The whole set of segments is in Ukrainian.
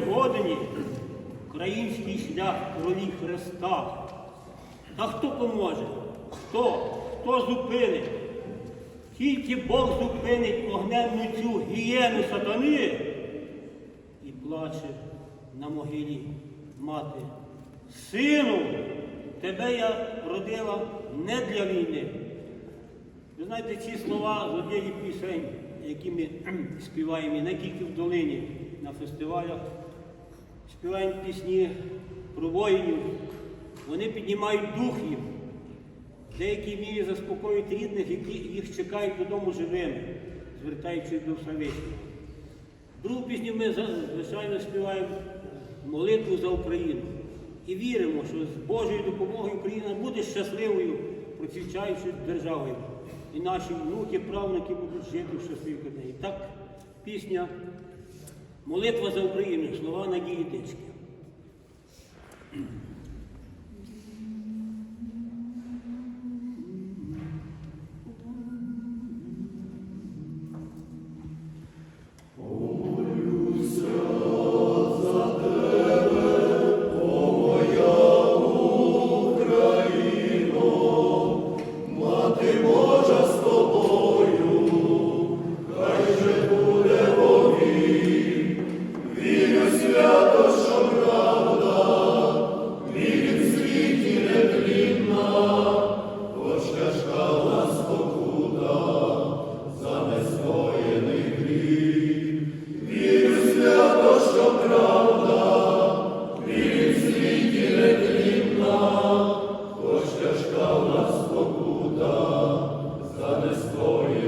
пригодені український шлях кролі Христа. Та хто поможе? Хто? Хто зупинить? Тільки Бог зупинить огненну цю гієну сатани і плаче на могилі мати. Сину, тебе я родила не для війни. Ви знаєте, ці слова з однієї пісень, які ми співаємо не тільки в долині на фестивалях, співаємо пісні про воїнів, вони піднімають дух їм. В деякій мірі заспокоюють рідних, які їх чекають додому живими, звертаючись до Всевишнього. Другу пісню ми звичайно співаємо молитву за Україну. І віримо, що з Божою допомогою Україна буде щасливою, процвічаючою державою. І наші внуки, правнуки будуть жити в щасливій країні. Так, пісня Молитва за Україну, слова Надії Дички.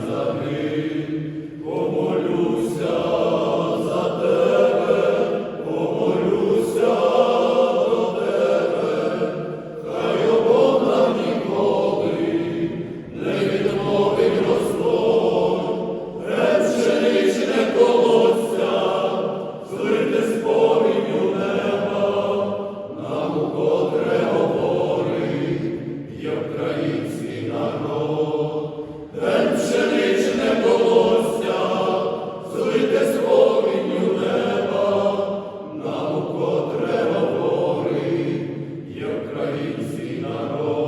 за них помолюся. the Lord.